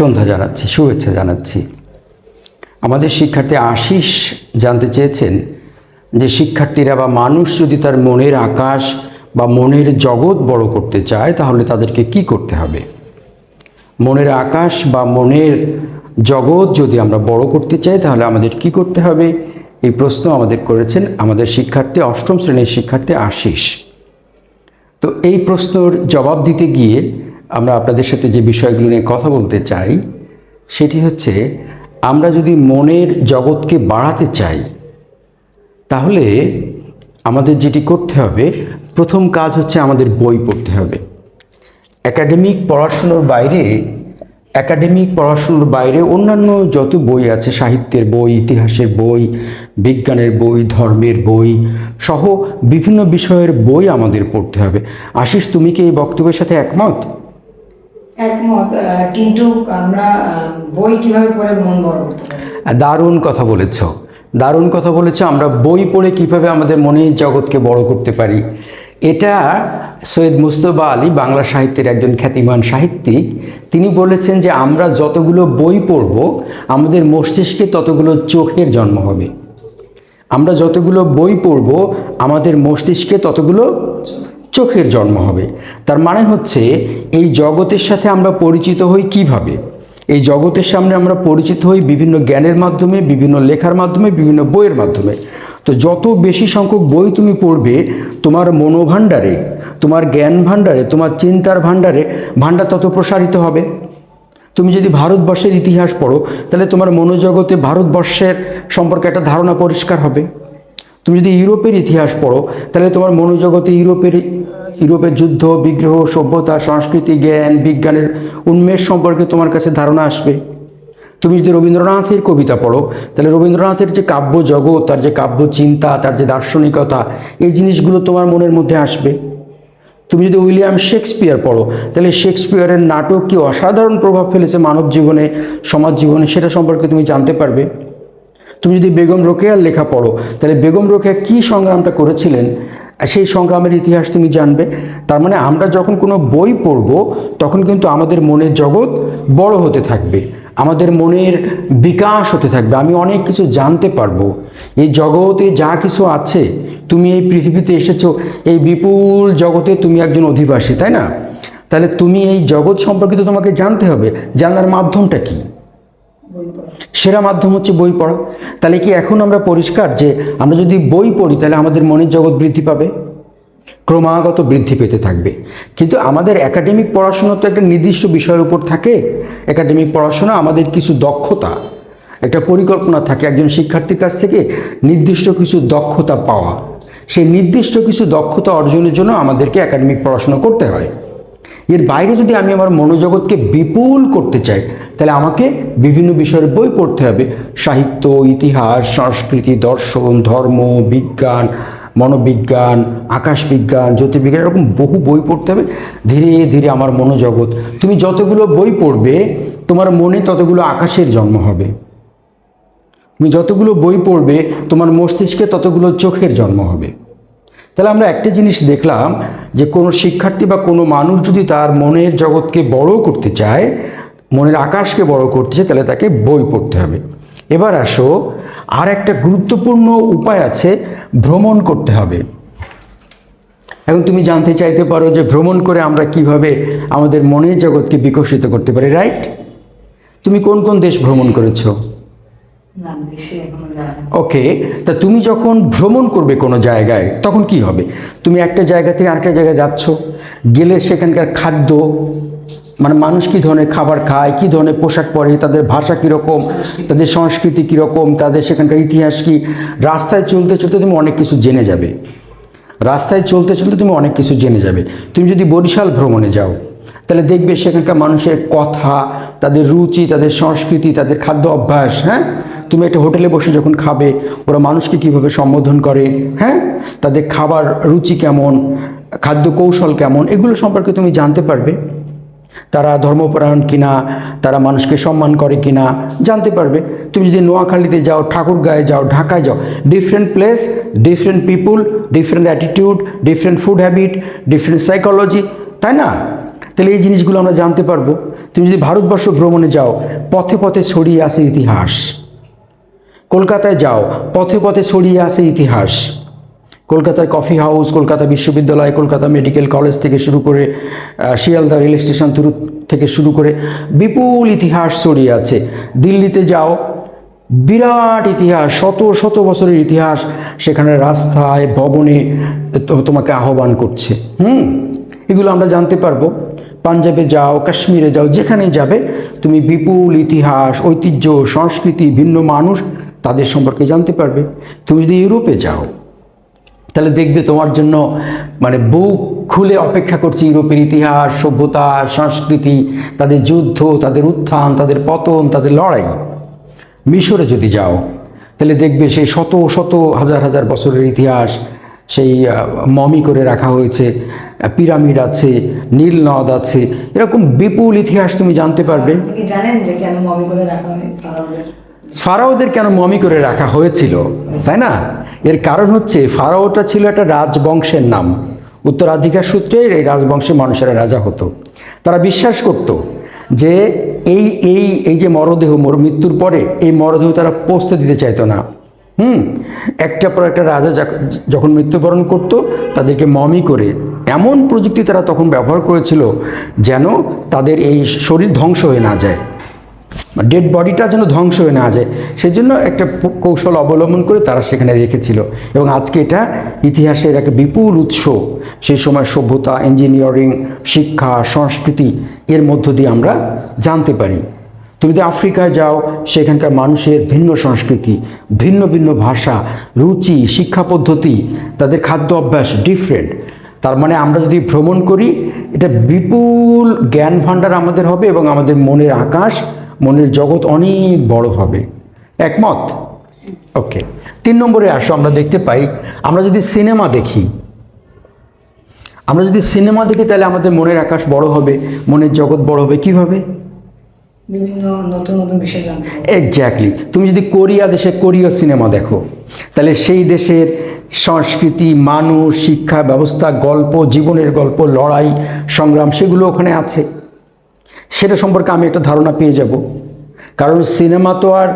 সন্ধ্যা জানাচ্ছি, শুভেচ্ছা জানাচ্ছি। আমাদের শিক্ষার্থী আশিস জানতে চেয়েছেন যে শিক্ষার্থীরা বা মানুষ যদি তার মনের আকাশ বা মনের জগৎ বড় করতে চায়, তাহলে তাদেরকে কি করতে হবে? মনের আকাশ বা মনের জগৎ যদি আমরা বড় করতে চাই, তাহলে আমাদের কি করতে হবে? এই প্রশ্ন আমাদের করেছেন আমাদের শিক্ষার্থী, অষ্টম শ্রেণির শিক্ষার্থী আশিস। তো এই প্রশ্নর জবাব দিতে গিয়ে আমরা আপনাদের সাথে যে বিষয়গুলো নিয়ে কথা বলতে চাই, সেটি হচ্ছে আমরা যদি মনের জগৎকে বাড়াতে চাই, তাহলে আমাদের যেটি করতে হবে, প্রথম কাজ হচ্ছে আমাদের বই পড়তে হবে। একাডেমিক পড়াশুনোর বাইরে, একাডেমিক পড়াশুনোর বাইরে অন্যান্য যত বই আছে, সাহিত্যের বই, ইতিহাসের বই, বিজ্ঞানের বই, ধর্মের বই, সহ বিভিন্ন বিষয়ের বই আমাদের পড়তে হবে। আশিস, তুমি কি এই বক্তব্যের সাথে একমত? একমত কিন্তু আমরা বই কীভাবে পড়ে মন বড় করতে দারুণ কথা বলেছ। দারুণ কথা বলেছ, আমরা বই পড়ে কীভাবে আমাদের মনের জগৎকে বড় করতে পারি। এটা সৈয়দ মুস্তফা আলী, বাংলা সাহিত্যের একজন খ্যাতিমান সাহিত্যিক, তিনি বলেছেন যে আমরা যতগুলো বই পড়ব, আমাদের মস্তিষ্কে ততগুলো চোখের জন্ম হবে। আমরা যতগুলো বই পড়ব, আমাদের মস্তিষ্কে ততগুলো চোখের জন্ম হবে। তার মানে হচ্ছে, এই জগতের সাথে আমরা পরিচিত হই কীভাবে? এই জগতের সামনে আমরা পরিচিত হই বিভিন্ন জ্ঞানের মাধ্যমে, বিভিন্ন লেখার মাধ্যমে, বিভিন্ন বইয়ের মাধ্যমে। তো যত বেশি সংখ্যক বই তুমি পড়বে, তোমার মনোভাণ্ডারে, তোমার জ্ঞান ভাণ্ডারে, তোমার চিন্তার ভাণ্ডারে, ভাণ্ডার তত প্রসারিত হবে। তুমি যদি ভারতবর্ষের ইতিহাস পড়ো, তাহলে তোমার মনোজগতে ভারতবর্ষের সম্পর্কে একটা ধারণা পরিষ্কার হবে। তুমি যদি ইউরোপের ইতিহাস পড়ো, তাহলে তোমার মনোজগতে ইউরোপের ইউরোপের যুদ্ধ, বিগ্রহ, সভ্যতা, সংস্কৃতি, জ্ঞান, বিজ্ঞানের উন্মেষ সম্পর্কে তোমার কাছে ধারণা আসবে। তুমি যদি রবীন্দ্রনাথের কবিতা পড়ো, তাহলে রবীন্দ্রনাথের যে কাব্য জগৎ, তার যে কাব্য চিন্তা, তার যে দার্শনিকতা, এই জিনিসগুলো তোমার মনের মধ্যে আসবে। তুমি যদি উইলিয়াম শেক্সপিয়ার পড়ো, তাহলে শেক্সপিয়ারের নাটক কি অসাধারণ প্রভাব ফেলেছে মানব জীবনে, সমাজ জীবনে, সেটা সম্পর্কে তুমি জানতে পারবে। তুমি যদি বেগম রোকেয়ার লেখা পড়ো, তাহলে বেগম রোকেয়া কী সংগ্রামটা করেছিলেন? সেই সংগ্রামের ইতিহাস তুমি জানবে। তার মানে আমরা যখন কোনো বই পড়ব, তখন কিন্তু আমাদের মনের জগৎ বড় হতে থাকবে। আমাদের মনের বিকাশ হতে থাকবে। আমি অনেক কিছু জানতে পারব। এই জগতে যা কিছু আছে, তুমি এই পৃথিবীতে এসেছ, এই বিপুল জগতে তুমি একজন অধিবাসী, তাই না? তাহলে তুমি এই জগৎ সম্পর্কিত তোমাকে জানতে হবে। জানার মাধ্যমটা কী? সেরা মাধ্যম হচ্ছে বই পড়া। তাহলে কি এখন আমরা পরিষ্কার যে আমরা যদি বই পড়ি, তাহলে আমাদের মনের জগৎ বৃদ্ধি পাবে? ক্রমাগত বৃদ্ধি পেতে থাকবে। কিন্তু আমাদের একাডেমিক পড়াশোনা তো একটা নির্দিষ্ট বিষয়ের উপর থাকে। একাডেমিক পড়াশোনা আমাদের কিছু দক্ষতা, একটা পরিকল্পনা থাকে একজন শিক্ষার্থীর কাছ থেকে নির্দিষ্ট কিছু দক্ষতা পাওয়া। সেই নির্দিষ্ট কিছু দক্ষতা অর্জনের জন্য আমাদেরকে একাডেমিক পড়াশোনা করতে হয়। এর বাইরে যদি আমি আমার মনোজগৎকে বিপুল করতে চাই, তাহলে আমাকে বিভিন্ন বিষয়ের বই পড়তে হবে। সাহিত্য, ইতিহাস, সংস্কৃতি, দর্শন, ধর্ম, বিজ্ঞান, মনোবিজ্ঞান, আকাশবিজ্ঞান, জ্যোতির্বিজ্ঞান, এরকম বহু বই পড়তে হবে। ধীরে ধীরে আমার মনোজগৎ, তুমি যতগুলো বই পড়বে, তোমার মনে ততগুলো আকাশের জন্ম হবে। তুমি যতগুলো বই পড়বে, তোমার মস্তিষ্কে ততগুলো চোখের জন্ম হবে। তাহলে আমরা একটা জিনিস দেখলাম যে কোনো শিক্ষার্থী বা কোনো মানুষ যদি তার মনের জগৎকে বড় করতে চায়, মনের আকাশকে বড় করতে চায়, তাহলে তাকে বই পড়তে হবে। এবার আসো, আর একটা গুরুত্বপূর্ণ উপায় আছে, ভ্রমণ করতে হবে। এখন তুমি জানতে চাইতে পারো যে ভ্রমণ করে আমরা কীভাবে আমাদের মনের জগৎকে বিকশিত করতে পারি, রাইট? তুমি কোন কোন দেশ ভ্রমণ করেছ না দেশে এখনও জানা নেই। ওকে তা তুমি যখন ভ্রমণ করবে কোনো জায়গায় তখন কি হবে? তুমি একটা জায়গা থেকে আরেকটা জায়গায় যাচ্ছ গেলে সেখানকার খাদ্য মানে মানুষ কী ধরনের খাবার খায় কী ধরনের পোশাক পরে তাদের ভাষা কীরকম তাদের সংস্কৃতি কীরকম তাদের সেখানকার ইতিহাস কী? রাস্তায় চলতে চলতে তুমি অনেক কিছু জেনে যাবে। রাস্তায় চলতে চলতে তুমি অনেক কিছু জেনে যাবে। তুমি যদি বরিশাল ভ্রমণে যাও তাহলে দেখবে সেখানকার মানুষের কথা তাদের রুচি তাদের সংস্কৃতি তাদের খাদ্য অভ্যাস হ্যাঁ? তুমি একটা হোটেলে বসে যখন খাবে, ওরা মানুষকে কীভাবে সম্বোধন করে হ্যাঁ? তাদের খাবার রুচি কেমন, খাদ্য কৌশল কেমন, এগুলো সম্পর্কে তুমি জানতে পারবে। তারা ধর্মপরায়ণ কিনা, তারা মানুষকে সম্মান করে কিনা, জানতে পারবে। তুমি যদি নোয়াখালীতে যাও, ঠাকুরগাঁয়ে যাও, ঢাকায় যাও different place different people different attitude different food habit different psychology তাই না? তাহলে এই জিনিসগুলো আমরা জানতে পারব। তুমি যদি ভারতবর্ষ ভ্রমণে যাও, পথে পথে ছড়িয়ে আসে ইতিহাস। কলকাতায় যাও, পথে পথে ছড়িয়ে আসে ইতিহাস। কলকাতার কফি হাউস, কলকাতা বিশ্ববিদ্যালয়, কলকাতা মেডিকেল কলেজ থেকে শুরু করে শিয়ালদা রেল স্টেশন থেকে শুরু করে বিপুল ইতিহাস ছড়িয়ে আছে। দিল্লিতে যাও, বিরাট ইতিহাস, শত শত বছরের ইতিহাস সেখানে রাস্তায়, ভবনে তোমাকে আহ্বান করছে। হুম, এগুলো আমরা জানতে পারব। পাঞ্জাবে যাও, কাশ্মীরে যাও যেখানে যাবে, তুমি বিপুল ইতিহাস, ঐতিহ্য, সংস্কৃতি, ভিন্ন মানুষ তাদের সম্পর্কে জানতে পারবে। তুমি যদি ইউরোপে যাও, তাহলে দেখবে তোমার জন্য মানে বুক খুলে অপেক্ষা করছে ইউরোপের ইতিহাস, সভ্যতা, সংস্কৃতি, তাদের যুদ্ধ, তাদের উত্থান, তাদের পতন, তাদের লড়াই। মিশরে যদি যাও, তাহলে দেখবে সেই শত শত, হাজার হাজার বছরের ইতিহাস, সেই মমি করে রাখা হয়েছে, পিরামিড আছে, নীল নদ আছে, এরকম বিপুল ইতিহাস তুমি জানতে পারবে। জানেন যে কেন মমি করে রাখা হয় ফারাওদের কেন মমি করে রাখা হয়েছিল, তাই না? এর কারণ হচ্ছে ফারাওটা ছিল একটা রাজবংশের নাম। উত্তরাধিকার সূত্রে এই রাজবংশের মানুষেরা রাজা হতো। তারা বিশ্বাস করত যে এই এই এই যে মরদেহ, মর- মৃত্যুর পরে এই মরদেহ তারা পৌঁছতে দিতে চাইতো না। হুম? একটা পর একটা রাজা যখ- যখন মৃত্যুবরণ করত, তাদেরকে মমি করে, এমন প্রযুক্তি তারা তখন ব্যবহার করেছিল যেন তাদের এই শরীর ধ্বংস হয়ে না যায়। ডেড বডিটা যেন ধ্বংস হয়ে না যায়, সেজন্য একটা কৌশল অবলম্বন করে তারা সেখানে রেখেছিল। এবং আজকে এটা ইতিহাসের একটা বিপুল উৎস। সেই সময় সভ্যতা ইঞ্জিনিয়ারিং শিক্ষা, সংস্কৃতি, এর মধ্য দিয়ে আমরা জানতে পারি। তুমি যদি আফ্রিকায় যাও, সেখানকার মানুষের ভিন্ন সংস্কৃতি, ভিন্ন ভিন্ন ভাষা, রুচি, শিক্ষা পদ্ধতি, তাদের খাদ্য অভ্যাস ডিফারেন্ট তার মানে আমরা যদি ভ্রমণ করি, এটা বিপুল জ্ঞান ভাণ্ডার আমাদের হবে এবং আমাদের মনের আকাশ মনের জগৎ অনেক বড় হবে। একমত? ওকে। তিন নম্বরে আসো আমরা দেখতে পাই আমরা যদি সিনেমা দেখি আমরা যদি সিনেমা দেখি তাহলে আমাদের মনের আকাশ বড় হবে মনের জগৎ বড় হবে কীভাবে? বিভিন্ন নতুন নতুন বিষয় জানতে এক্স্যাক্টলি তুমি যদি কোরিয়া দেশে কোরীয় সিনেমা দেখো তাহলে সেই দেশের সংস্কৃতি মানুষ শিক্ষা ব্যবস্থা গল্প জীবনের গল্প লড়াই সংগ্রাম সেগুলো ওখানে আছে। সেটা সম্পর্কে আমি একটা ধারণা পেয়ে যাব। কারণ সিনেমা তো আর,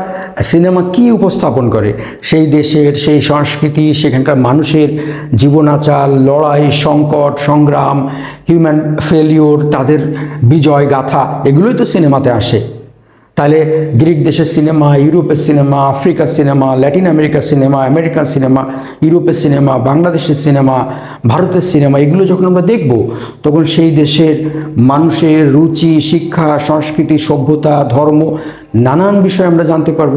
সিনেমা কি উপস্থাপন করে? সেই দেশের, সেই সংস্কৃতি, সেখানকার মানুষের জীবনাচার, লড়াই, সংকট, সংগ্রাম হিউম্যান ফেলিওর তাদের বিজয়, গাথা, এগুলোই তো সিনেমাতে আসে। তাহলে গ্রিক দেশের সিনেমা, ইউরোপের সিনেমা, আফ্রিকার সিনেমা, ল্যাটিন আমেরিকার সিনেমা, আমেরিকান সিনেমা, ইউরোপের সিনেমা, বাংলাদেশের সিনেমা, ভারতের সিনেমা, এগুলো যখন আমরা দেখব, তখন সেই দেশের মানুষের রুচি, শিক্ষা, সংস্কৃতি, সভ্যতা, ধর্ম, নানান বিষয় আমরা জানতে পারব।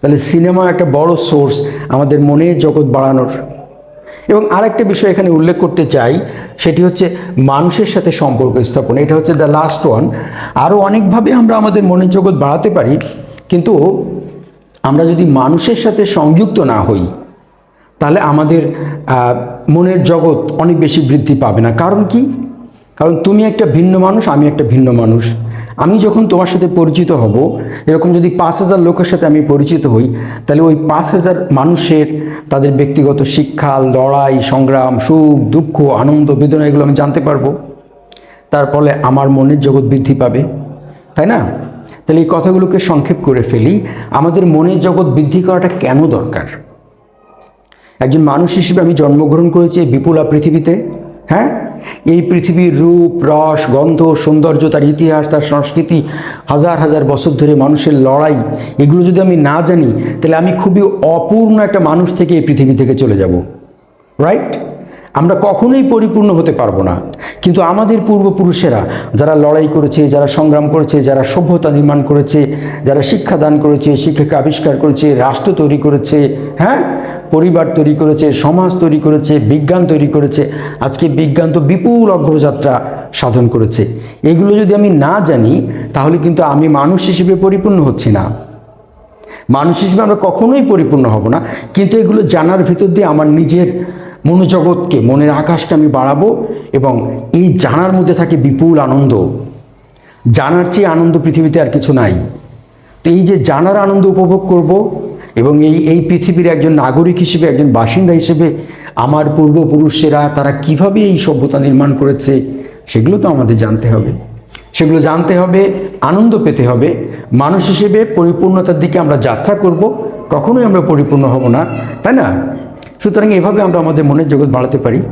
তাহলে সিনেমা একটা বড় সোর্স আমাদের মনের জগৎ বাড়ানোর। এবং আরেকটা বিষয় এখানে উল্লেখ করতে চাই, সেটি হচ্ছে মানুষের সাথে সম্পর্ক স্থাপন। এটা হচ্ছে দ্য লাস্ট ওয়ান আরও অনেকভাবে আমরা আমাদের মনের জগৎ বাড়াতে পারি, কিন্তু আমরা যদি মানুষের সাথে সংযুক্ত না হই, তাহলে আমাদের মনের জগৎ অনেক বেশি বৃদ্ধি পাবে না। কারণ কি? কারণ তুমি একটা ভিন্ন মানুষ, আমি একটা ভিন্ন মানুষ। আমি যখন তোমার সাথে পরিচিত হব, এরকম যদি পাঁচ হাজার লোকের সাথে আমি পরিচিত হই, তাহলে ওই পাঁচ হাজার মানুষের তাদের ব্যক্তিগত শিক্ষা, লড়াই, সংগ্রাম, সুখ, দুঃখ, আনন্দ, বেদনা, এগুলো আমি জানতে পারব। তার ফলে আমার মনের জগৎ বৃদ্ধি পাবে। তাই না? তাহলে এই কথাগুলোকে সংক্ষেপ করে ফেলি। আমাদের মনের জগৎ বৃদ্ধি করাটা কেন দরকার? একজন মানুষ হিসেবে আমি জন্মগ্রহণ করেছি বিপুলা পৃথিবীতে। হ্যাঁ? এই পৃথিবীর রূপ, রস, গন্ধ, সৌন্দর্য, তার ইতিহাস, তার সংস্কৃতি হাজার হাজার বছর ধরে মানুষের লড়াই, এগুলো যদি আমি না জানি, তাহলে আমি খুবই অপূর্ণ একটা মানুষ থেকে এই পৃথিবী থেকে চলে যাব। রাইট আমরা কখনোই পরিপূর্ণ হতে পারব না। কিন্তু আমাদের পূর্বপুরুষেরা যারা লড়াই করেছে, যারা সংগ্রাম করেছে, যারা সভ্যতা নির্মাণ করেছে, যারা শিক্ষা দান করেছে, শিক্ষাকে আবিষ্কার করেছে, রাষ্ট্র তৈরি করেছে হ্যাঁ? পরিবার তৈরি করেছে, সমাজ তৈরি করেছে, বিজ্ঞান তৈরি করেছে। আজকে বিজ্ঞান তো বিপুল অগ্রযাত্রা সাধন করেছে। এগুলো যদি আমি না জানি, তাহলে কিন্তু আমি মানুষ হিসেবে পরিপূর্ণ হচ্ছি না। মানুষ হিসেবে আমরা কখনোই পরিপূর্ণ হব না। কিন্তু এগুলো জানার ভিতর দিয়ে আমার নিজের মনোজগৎকে, মনের আকাশকে আমি বাড়াবো এবং এই জানার মধ্যে থাকে বিপুল আনন্দ। জানার চেয়ে আনন্দ পৃথিবীতে আর কিছু নাই। তো এই যে জানার আনন্দ উপভোগ করব এবং এই এই পৃথিবীর একজন নাগরিক হিসেবে, একজন বাসিন্দা হিসেবে, আমার পূর্বপুরুষেরা তারা কীভাবে এই সভ্যতা নির্মাণ করেছে, সেগুলো তো আমাদের জানতে হবে। সেগুলো জানতে হবে, আনন্দ পেতে হবে। মানুষ হিসেবে পরিপূর্ণতার দিকে আমরা যাত্রা করব, কখনোই আমরা পরিপূর্ণ হব না, তাই না? সুতরাং এভাবে আমরা আমাদের মনের জগৎ বাড়াতে পারি।